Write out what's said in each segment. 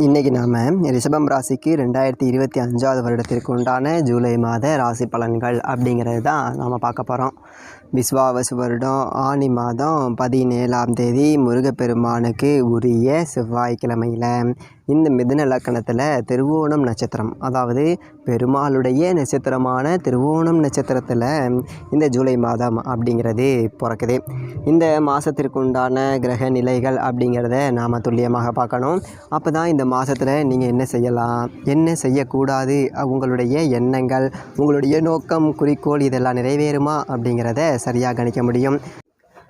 இன்றைக்கி நாம் ரிஷபம் ராசிக்கு ரெண்டாயிரத்தி இருபத்தி அஞ்சாவது வருடத்திற்கு உண்டான ஜூலை மாத ராசி பலன்கள் அப்படிங்கிறது தான் நாம் பார்க்க போகிறோம் விஸ்வாவசு வருடம் ஆனி மாதம் பதினேழாம் தேதி முருகப்பெருமானுக்கு உரிய செவ்வாய்க்கிழமையில். இந்த மிதுன லக்கணத்தில் திருவோணம் நட்சத்திரம் அதாவது பெருமாளுடைய நட்சத்திரமான திருவோணம் நட்சத்திரத்தில் இந்த ஜூலை மாதம் அப்படிங்கிறது பிறக்குது. இந்த மாதத்திற்கு உண்டான கிரக நிலைகள் அப்படிங்கிறத நாம் துல்லியமாக பார்க்கணும். அப்போ தான் இந்த மாதத்தில் நீங்கள் என்ன செய்யலாம் என்ன செய்யக்கூடாது உங்களுடைய எண்ணங்கள் உங்களுடைய நோக்கம் குறிக்கோள் இதெல்லாம் நிறைவேறுமா அப்படிங்கிறத சரியாக கணிக்க முடியும்.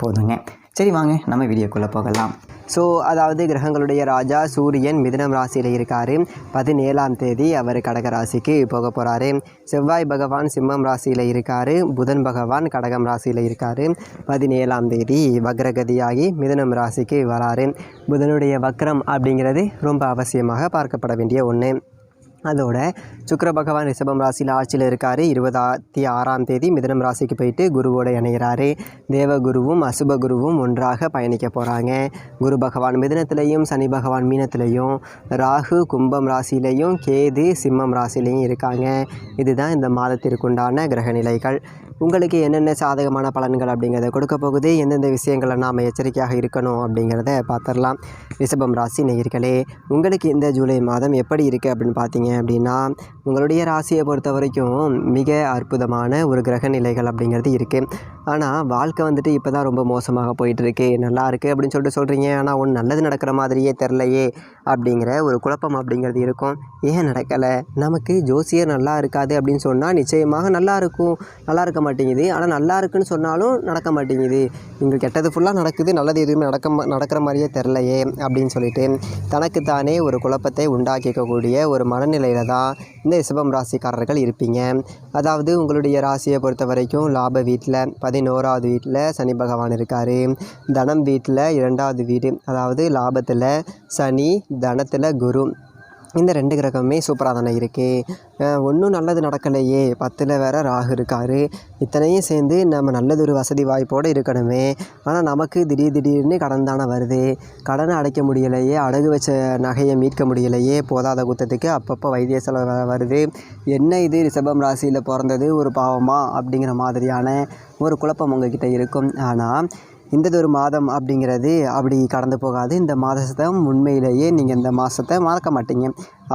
போதுங்க. சரி வாங்க நம்ம வீடியோக்குள்ளே போகலாம். ஸோ அதாவது கிரகங்களுடைய ராஜா சூரியன் மிதனம் ராசியில் இருக்கார். பதினேழாம் தேதி அவர் கடக ராசிக்கு போக போகிறாரு செவ்வாய் பகவான் சிம்மம் ராசியில் இருக்கார். புதன் பகவான் கடகம் ராசியில் இருக்கார். பதினேழாம் தேதி வக்ரகதியாகி மிதுனம் ராசிக்கு வராரு. புதனுடைய வக்ரம் அப்படிங்கிறது ரொம்ப அவசியமாக பார்க்கப்பட வேண்டிய ஒன்று அதோட சுக்கர பகவான் ரிஷபம் ராசியில் ஆட்சியில் இருக்கார். இருபதாத்தி ஆறாம் தேதி மிதனம் ராசிக்கு போயிட்டு குருவோட இணைகிறாரு தேவகுருவும் அசுப குருவும் ஒன்றாக பயணிக்க போகிறாங்க குரு பகவான் மிதனத்திலையும் சனி பகவான் மீனத்திலையும் ராகு கும்பம் ராசியிலையும் கேது சிம்மம் ராசியிலையும் இருக்காங்க. இதுதான் இந்த மாதத்திற்குண்டான கிரக நிலைகள் உங்களுக்கு என்னென்ன சாதகமான பலன்கள் அப்படிங்கிறத கொடுக்க போகுது. எந்தெந்த விஷயங்களை நாம் எச்சரிக்கையாக இருக்கணும் அப்படிங்கிறத பார்த்துடலாம். ரிஷபம் ராசி நேயர்களே உங்களுக்கு இந்த ஜூலை மாதம் எப்படி இருக்குது அப்படின்னு பார்த்தீங்க அப்படின்னா உங்களுடைய ராசியை பொறுத்த வரைக்கும் மிக அற்புதமான ஒரு கிரக நிலைகள் அப்படிங்கிறது இருக்குது ஆனால் வாழ்க்கை வந்துட்டு இப்போ தான் ரொம்ப மோசமாக போயிட்டுருக்கு. நல்லா இருக்குது அப்படின்னு சொல்லிட்டு சொல்கிறீங்க ஆனால் ஒன்று நல்லது நடக்கிற மாதிரியே தெரிலையே அப்படிங்கிற ஒரு குழப்பம் அப்படிங்கிறது இருக்கும். ஏன் நடக்கலை? நமக்கு ஜோசியர் நல்லா இருக்காது அப்படின்னு சொன்னால் நிச்சயமாக நல்லா இருக்கும். நல்லா இருக்க மாட்டேங்குது. ஆனால் நல்லா இருக்குன்னு சொன்னாலும் நடக்க மாட்டேங்குது. இங்கே கெட்டது ஃபுல்லாக நடக்குது. நல்லது எதுவுமே நடக்க மா- நடக்கிற மாதிரியே தெரிலையே அப்படின்னு சொல்லிட்டு தனக்குத்தானே ஒரு குழப்பத்தை உண்டாக்கிக்கக்கூடிய ஒரு மனநிலை நிலையில் தான் இந்த ரிஷபம் ராசிக்காரர்கள் இருப்பீங்க. அதாவது உங்களுடைய ராசியை பொறுத்த வரைக்கும் லாப வீட்டில் பதினோராவது வீட்டில் சனி பகவான் இருக்கார். தனம் வீட்டில் இரண்டாவது வீடு அதாவது லாபத்தில் சனி தனத்தில் குரு. இந்த ரெண்டு கிரகமே சூப்பராக தானே இருக்குது ஒன்றும் நல்லது நடக்கலையே. பத்தில் வேற ராகு இருக்கார். இத்தனையும் சேர்ந்து நம்ம நல்லதொரு வசதி வாய்ப்போடு இருக்கணுமே. ஆனால் நமக்கு திடீர் திடீர்னு கடன் தானே வருது. கடனை அடைக்க முடியலையே. அடகு வச்ச நகையை மீட்க முடியலையே. போதாத குத்தத்துக்கு அப்பப்போ வைத்திய செலவு வருது. என்ன இது? ரிஷபம் ராசியில் பிறந்தது ஒரு பாவமா? அப்படிங்கிற மாதிரியான ஒரு குழப்பம் உங்ககிட்ட இருக்கும். ஆனால் இந்ததொரு மாதம் அப்படிங்கிறது அப்படி கடந்து போகாது. இந்த மாதத்தை உண்மையிலேயே நீங்கள் இந்த மாதத்தை மறக்க மாட்டீங்க.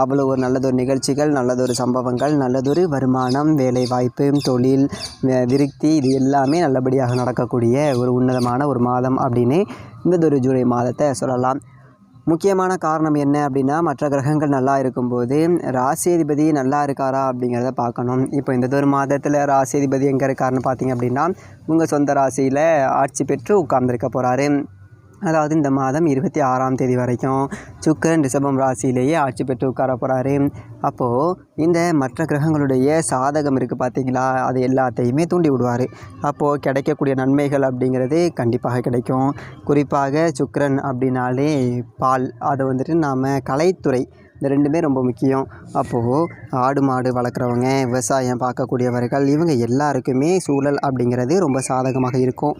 அவ்வளோ ஒரு நல்லதொரு நிகழ்ச்சிகள் நல்லதொரு சம்பவங்கள் நல்லதொரு வருமானம் வேலைவாய்ப்பு தொழில் விருத்தி இது எல்லாமே நல்லபடியாக நடக்கக்கூடிய ஒரு உன்னதமான ஒரு மாதம் அப்படின்னு இந்ததொரு ஜூலை மாதத்தை சொல்லலாம். முக்கியமான காரணம் என்ன அப்படின்னா மற்ற கிரகங்கள் நல்லா இருக்கும்போது ராசியதிபதி நல்லா இருக்காரா அப்படிங்கிறத பார்க்கணும். இப்போ இந்த ஒரு மாதத்தில் ராசியதிபதி எங்கே இருக்காருன்னு பார்த்தீங்க அப்படின்னா உங்கள் சொந்த ராசியில் ஆட்சி பெற்று உட்கார்ந்துருக்க போகிறாரு அதாவது இந்த மாதம் இருபத்தி ஆறாம் தேதி வரைக்கும் சுக்கரன் ரிஷபம் ராசியிலேயே ஆட்சி பெற்று உட்கார போகிறாரு அப்போது இந்த மற்ற கிரகங்களுடைய சாதகம் இருக்குது பார்த்தீங்களா அது எல்லாத்தையுமே தூண்டி விடுவார். அப்போது கிடைக்கக்கூடிய நன்மைகள் அப்படிங்கிறது கண்டிப்பாக கிடைக்கும். குறிப்பாக சுக்கரன் அப்படின்னாலே பால் அதை வந்துட்டு நாம் கலைத்துறை இந்த ரெண்டுமே ரொம்ப முக்கியம். அப்போது ஆடு மாடு வளர்க்குறவங்க விவசாயம் பார்க்கக்கூடியவர்கள் இவங்க எல்லாருக்குமே சூழல் அப்படிங்கிறது ரொம்ப சாதகமாக இருக்கும்.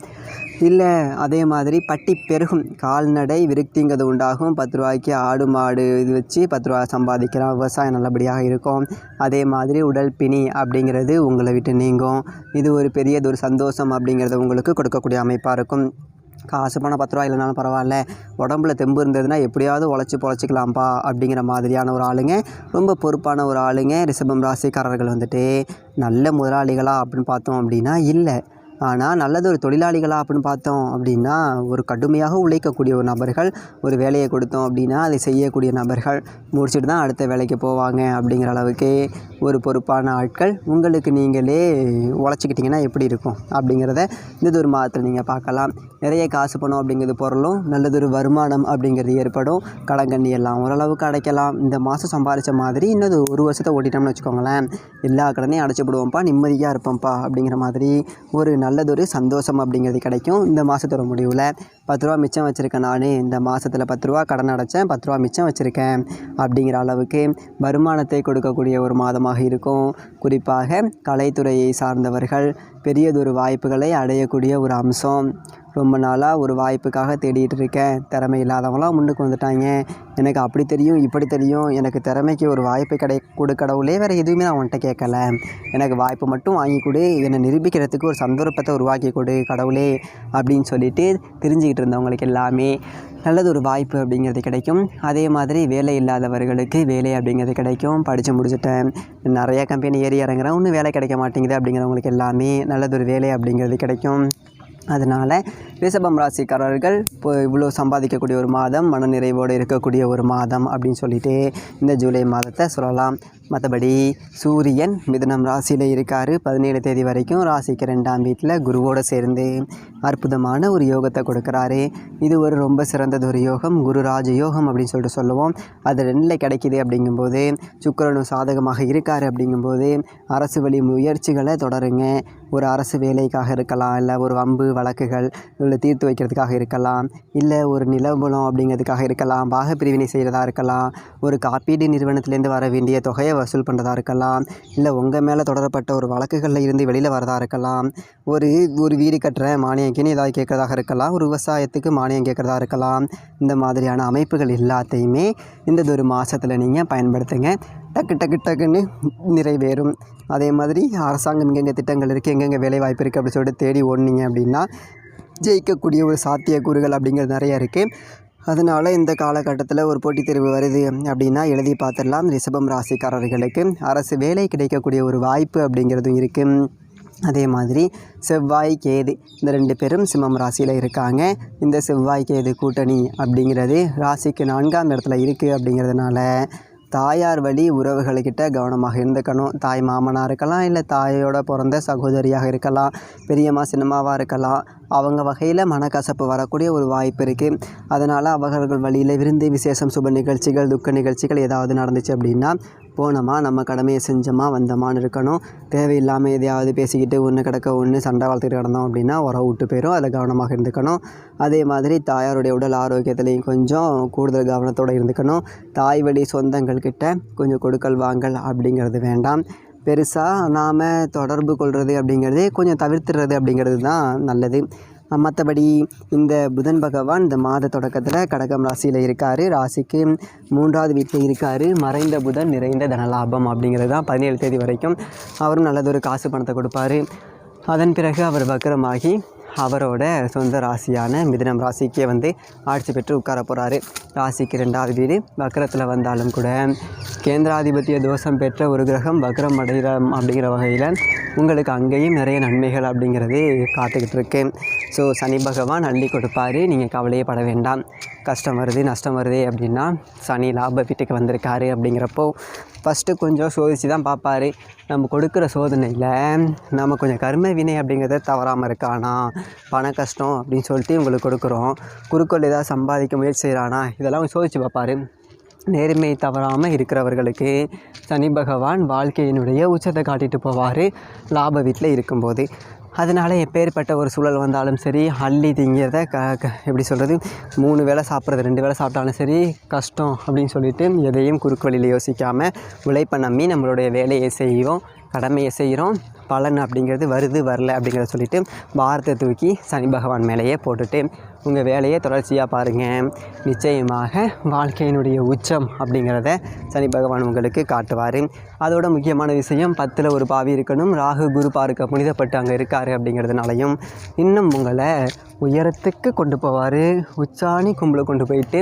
இல்லை அதே மாதிரி பட்டி பெருகும். கால்நடை விருத்திங்கிறது உண்டாகும். பத்து ரூபாய்க்கு ஆடு மாடு இது வச்சு பத்து ரூபா சம்பாதிக்கலாம். விவசாயம் நல்லபடியாக இருக்கும். அதே மாதிரி உடல் பிணி அப்படிங்கிறது உங்களை விட்டு நீங்கும். இது ஒரு பெரியது ஒரு சந்தோஷம் அப்படிங்கிறது உங்களுக்கு கொடுக்கக்கூடிய அமைப்பாக இருக்கும். காசு பணம் பத்து ரூபா இல்லைனாலும் பரவாயில்ல. உடம்புல தெம்பு இருந்ததுன்னா எப்படியாவது உழைச்சி பொழைச்சிக்கலாம்ப்பா அப்படிங்கிற மாதிரியான ஒரு ஆளுங்க. ரொம்ப பொறுப்பான ஒரு ஆளுங்க. ரிஷபம் ராசிக்காரர்கள் வந்துட்டு நல்ல முதலாளிகளா அப்படின்னு பார்த்தோம் அப்படின்னா இல்லை. ஆனால் நல்லது ஒரு தொழிலாளிகளா அப்படின்னு பார்த்தோம் அப்படின்னா ஒரு கடுமையாக உழைக்கக்கூடிய ஒரு நபர்கள் ஒரு வேலையை கொடுத்தோம் அப்படின்னா அதை செய்யக்கூடிய நபர்கள் முடிச்சுட்டு தான் அடுத்த வேலைக்கு போவாங்க அப்படிங்கிற அளவுக்கு ஒரு பொறுப்பான ஆட்கள் உங்களுக்கு நீங்களே உழைச்சிக்கிட்டிங்கன்னா எப்படி இருக்கும் அப்படிங்கிறத இந்த ஒரு மாதத்தில் நீங்கள் பார்க்கலாம். நிறைய காசு பணம் அப்படிங்கிறது பொருளும் நல்லதொரு வருமானம் அப்படிங்கிறது ஏற்படும். கடங்கண்ணி எல்லாம் ஓரளவுக்கு அடைக்கலாம். இந்த மாதம் சம்பாதிச்ச மாதிரி இன்னொரு ஒரு வருஷத்தை ஓட்டிட்டோம்னு வச்சுக்கோங்களேன். எல்லா கடனையும் அடைச்சிவிடுவோம்ப்பா நிம்மதியாக இருப்போம்ப்பா அப்படிங்கிற மாதிரி ஒரு நல்லதொரு சந்தோஷம் அப்படிங்கிறது கிடைக்கும் இந்த மாதத்தோட முடிவில். பத்து ரூபா மிச்சம் வச்சுருக்கேன் நான். இந்த மாதத்தில் பத்து ரூபா கடன் அடைச்சேன் பத்து ரூபா மிச்சம் வச்சுருக்கேன் அப்படிங்கிற அளவுக்கு வருமானத்தை கொடுக்கக்கூடிய ஒரு மாதமாக இருக்கும். குறிப்பாக கலைத்துறையை சார்ந்தவர்கள் பெரியதொரு வாய்ப்புகளை அடையக்கூடிய ஒரு அம்சம். ரொம்ப நாளாக ஒரு வாய்ப்புக்காக தேடிட்டு இருக்கேன். திறமை இல்லாதவங்களாம் முன்னுக்கு வந்துட்டாங்க. எனக்கு அப்படி தெரியும் இப்படி தெரியும். எனக்கு திறமைக்கு ஒரு வாய்ப்பு கிடை கொடு கடவுளே வேறு எதுவுமே நான் உன்கிட்ட கேட்கல. எனக்கு வாய்ப்பு மட்டும் வாங்கி கொடு. என்னை நிரூபிக்கிறதுக்கு ஒரு சந்தர்ப்பத்தை உருவாக்கி கொடு கடவுளே அப்படின்னு சொல்லிட்டு தெரிஞ்சுக்கிட்டு இருந்தவங்களுக்கு எல்லாமே நல்லது ஒரு வாய்ப்பு அப்படிங்கிறது கிடைக்கும். அதே மாதிரி வேலை இல்லாதவர்களுக்கு வேலை அப்படிங்கிறது கிடைக்கும். படித்து முடிச்சுட்டேன் நிறைய கம்பெனி ஏறி இறங்குறேன். ஒன்றும் வேலை கிடைக்க மாட்டேங்குது அப்படிங்கிறவங்களுக்கு எல்லாமே நல்லது ஒரு வேலை அப்படிங்கிறது கிடைக்கும். அதனால் ரிஷபம் ராசிக்காரர்கள் இப்போ இவ்வளோ சம்பாதிக்கக்கூடிய ஒரு மாதம் மனநிறைவோடு இருக்கக்கூடிய ஒரு மாதம் அப்படின்னு சொல்லிட்டு இந்த ஜூலை மாதத்தை சொல்லலாம். மற்றபடி சூரியன் மிதுனம் ராசியில் இருக்கார். பதினேழு தேதி வரைக்கும் ராசிக்கு ரெண்டாம் வீட்டில் குருவோடு சேர்ந்து அற்புதமான ஒரு யோகத்தை கொடுக்குறாரு. இது ஒரு ரொம்ப சிறந்தது ஒரு யோகம். குரு ராஜ யோகம் அப்படின்னு சொல்லிட்டு சொல்லுவோம். அது ரெண்டில் கிடைக்கிது அப்படிங்கும்போது சுக்கிரனும் சாதகமாக இருக்கார் அப்படிங்கும்போது அரசு வழி முயற்சிகளை தொடருங்க. ஒரு அரசு வேலைக்காக இருக்கலாம் இல்லை ஒரு வம்பு வழக்குகள் இல்லை தீர்த்து வைக்கிறதுக்காக இருக்கலாம் இல்லை ஒரு நிலபுலம் அப்படிங்கிறதுக்காக இருக்கலாம் பாகப்பிரிவினை செய்கிறதா இருக்கலாம் ஒரு காப்பீடு நிறுவனத்திலேருந்து வர வேண்டிய தொகையை வசூல் பண்ணுறதா இருக்கலாம் இல்லை உங்கள் மேலே தொடரப்பட்ட ஒரு வழக்குகளில் இருந்து வெளியில் வரதா இருக்கலாம் ஒரு ஒரு வீடு கட்டுறேன் மானியங்கின்னு ஏதாவது கேட்குறதாக இருக்கலாம் ஒரு விவசாயத்துக்கு மானியம் கேட்குறதா இருக்கலாம் இந்த மாதிரியான அமைப்புகள் எல்லாத்தையுமே இந்த ஒரு மாதத்தில் நீங்கள் பயன்படுத்துங்க. டக்கு டக்கு டக்குன்னு நிறைவேறும். அதே மாதிரி அரசாங்கம் எங்கெங்கே திட்டங்கள் இருக்குது எங்கெங்கே வேலை வாய்ப்பு இருக்குது அப்படி சொல்லிட்டு தேடி ஓடினீங்க அப்படின்னா ஜெயிக்கக்கூடிய ஒரு சாத்தியக்கூறுகள் அப்படிங்கிறது நிறைய இருக்குது அதனால் இந்த காலகட்டத்தில் ஒரு போட்டித் தேர்வு வருது அப்படின்னா எழுதி பார்த்துடலாம். ரிஷபம் ராசிக்காரர்களுக்கு அரசு வேலை கிடைக்கக்கூடிய ஒரு வாய்ப்பு அப்படிங்கிறதும் இருக்குது அதே மாதிரி செவ்வாய் கேது இந்த ரெண்டு பேரும் சிம்மம் ராசியில் இருக்காங்க. இந்த செவ்வாய் கேது கூட்டணி அப்படிங்கிறது ராசிக்கு நான்காம் இடத்துல இருக்குது அப்படிங்கிறதுனால தாயார் வழி உறவுகள்கிட்ட கவனமாக இருந்துக்கணும். தாய் மாமனாக இருக்கலாம் இல்லை தாயோட பிறந்த சகோதரியாக இருக்கலாம் பெரியம்மா சின்னம்மாவாக இருக்கலாம். அவங்க வகையில் மனக்கசப்பு வரக்கூடிய ஒரு வாய்ப்பு இருக்குது அதனால் அவர்கள் வழியில் விருந்து விசேஷம் சுப நிகழ்ச்சிகள் துக்க நிகழ்ச்சிகள் ஏதாவது நடந்துச்சு அப்படின்னா போனோமா நம்ம கடமையை செஞ்சோமா வந்தோமான்னு இருக்கணும். தேவையில்லாமல் எதையாவது பேசிக்கிட்டு ஒன்று கிடக்க ஒன்று சண்டை வளர்த்துக்கிட்டு கிடந்தோம் அப்படின்னா உரம் விட்டு போயிடும் அதில் கவனமாக இருந்துக்கணும். அதே மாதிரி தாயாருடைய உடல் ஆரோக்கியத்துலேயும் கொஞ்சம் கூடுதல் கவனத்தோடு இருந்துக்கணும். தாய் வழி சொந்தங்கள்கிட்ட கொஞ்சம் கொடுக்கல் வாங்கல் அப்படிங்கிறது வேண்டாம். பெருசாக நாம் தொடர்பு கொள்வது அப்படிங்கிறதே கொஞ்சம் தவிர்த்துறது அப்படிங்கிறது தான் நல்லது. மற்றபடி இந்த புதன் பகவான் இந்த மாத தொடக்கத்தில் கடகம் ராசியில் இருக்கார். ராசிக்கு மூன்றாவது வீட்டில் இருக்கார். மறைந்த புதன் நிறைந்த தனலாபம் அப்படிங்கிறது தான் பதினேழு தேதி வரைக்கும் அவரும் நல்லதொரு காசு பணத்தை கொடுப்பாரு. அதன் பிறகு அவர் வக்கரமாகி அவரோட சொந்த ராசியான மிதுனம் ராசிக்கே வந்து ஆட்சி பெற்று உட்கார போகிறாரு ராசிக்கு ரெண்டாவது வீடு வக்கரத்தில் வந்தாலும் கூட கேந்திராதிபத்திய தோஷம் பெற்ற ஒரு கிரகம் வக்ரம் அடைகிற அப்படிங்கிற வகையில் உங்களுக்கு அங்கேயும் நிறைய நன்மைகள் அப்படிங்கிறது காத்துக்கிட்டு இருக்கு. ஸோ சனி பகவான் அள்ளி கொடுப்பாரு. நீங்கள் கவலையே பட வேண்டாம். கஷ்டம் வருது நஷ்டம் வருது அப்படின்னா சனி லாப வீட்டுக்கு வந்திருக்காரு அப்படிங்கிறப்போ ஃபஸ்ட்டு கொஞ்சம் சோதித்து தான் பார்ப்பாரு. நம்ம கொடுக்குற சோதனையில் நம்ம கொஞ்சம் கர்ம வினை அப்படிங்கிறத தவறாமல் இருக்கானா பண கஷ்டம் அப்படின்னு சொல்லிட்டு உங்களுக்கு கொடுக்குறோம். குறுக்கோள் ஏதாவது சம்பாதிக்க முயற்சி செய்கிறானா இதெல்லாம் சோதித்து பார்ப்பாரு. நேர்மை தவறாமல் இருக்கிறவர்களுக்கு சனி பகவான் வாழ்க்கையினுடைய உச்சத்தை காட்டிட்டு போவார். லாப வீட்டில் இருக்கும்போது. அதனால் எப்பேற்பட்ட ஒரு சூழல் வந்தாலும் சரி அள்ளி திங்கிறத க க எப்படி சொல்கிறது மூணு வேளை சாப்பிட்றது ரெண்டு வேளை சாப்பிட்டாலும் சரி கஷ்டம் அப்படின்னு சொல்லிட்டு எதையும் குறுக்கு வழியில் யோசிக்காமல் உழைப்பை நம்பி நம்மளுடைய வேலையை செய்வோம் கடமையை செய்கிறோம். பலன் அப்படிங்கிறது வருது வரல அப்படிங்கிறத சொல்லிவிட்டு பாரத்தை தூக்கி சனி பகவான் மேலேயே போட்டுட்டு உங்கள் வேலையை தொடர்ச்சியாக பாருங்கள் நிச்சயமாக வாழ்க்கையினுடைய உச்சம் அப்படிங்கிறத சனி பகவான் உங்களுக்கு காட்டுவார். அதோட முக்கியமான விஷயம் பத்தில் ஒரு பாவி இருக்கணும் ராகு குரு பார்க்க புனிதப்பட்டு அங்கே இருக்கார் அப்படிங்கிறதுனாலையும் இன்னும் உங்களை உயரத்துக்கு கொண்டு போவார். உச்சாணி கும்பலை கொண்டு போயிட்டு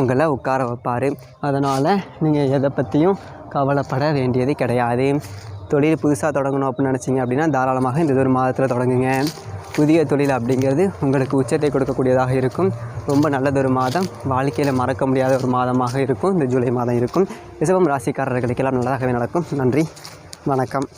உங்களை உட்கார வைப்பார். அதனால் நீங்கள் எதை பற்றியும் கவலைப்பட வேண்டியது கிடையாது. தொழில் புதுசாக தொடங்கணும் அப்படின்னு நினச்சிங்க அப்படின்னா தாராளமாக இந்த ஒரு மாதத்தில் தொடங்குங்க. புதிய தொழில் அப்படிங்கிறது உங்களுக்கு உச்சத்தை கொடுக்கக்கூடியதாக இருக்கும். ரொம்ப நல்லதொரு மாதம். வாழ்க்கையில் மறக்க முடியாத ஒரு மாதமாக இருக்கும். இந்த ஜூலை மாதம் இருக்கும். ரிசவம் ராசிக்காரர்களுக்கெல்லாம் நல்லதாகவே நடக்கும். நன்றி. வணக்கம்.